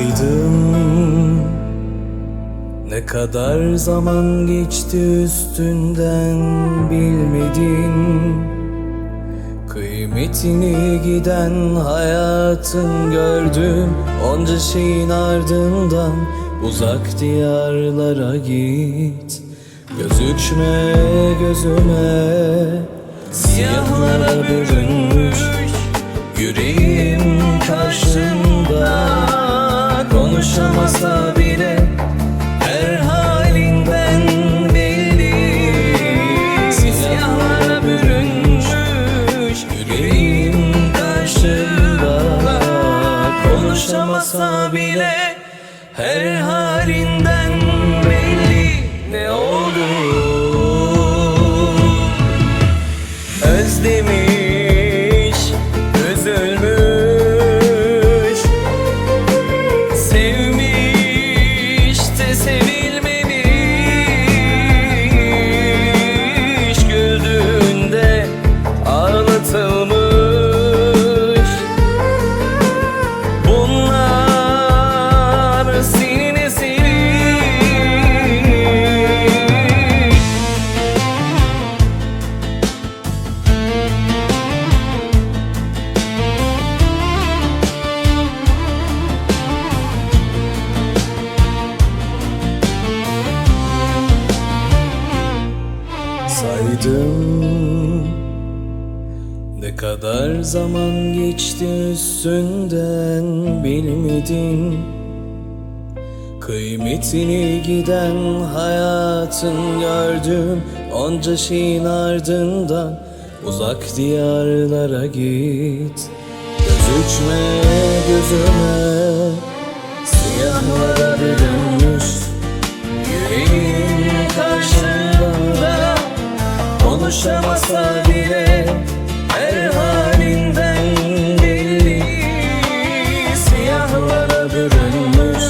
Saydım Ne kadar zaman geçti üstünden bilmedin. Kıymetini giden hayatın gördüm Onca şeyin ardından uzak diyarlara git. Gözükme gözüme Siyahlara bürünmüş Yüreğim karşında Konuşamasa bile Saydım Ne kadar zaman geçti üstünden bilmedin. Kıymetini giden hayatın gördüm. Onca şeyin ardından uzak diyarlara git. Gözükme gözüme Siyahlara Konuşamasa bile Her halinden belli. Siyahlara bürünmüş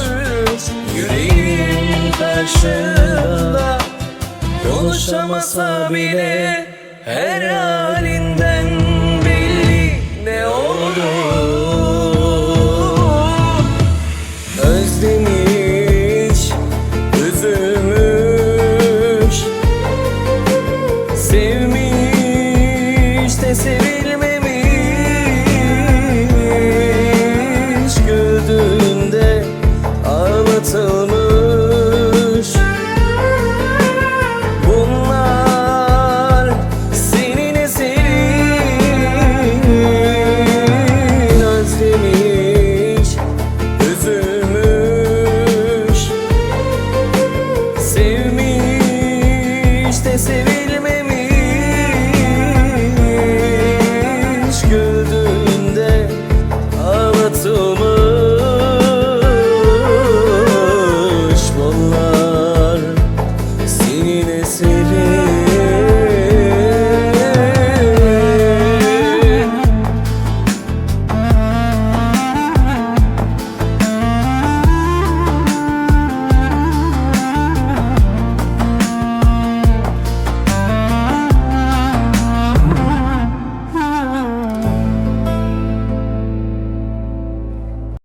Yüreğim karşında Konuşamasa bile Her halinden açılmış bollar Senin eserin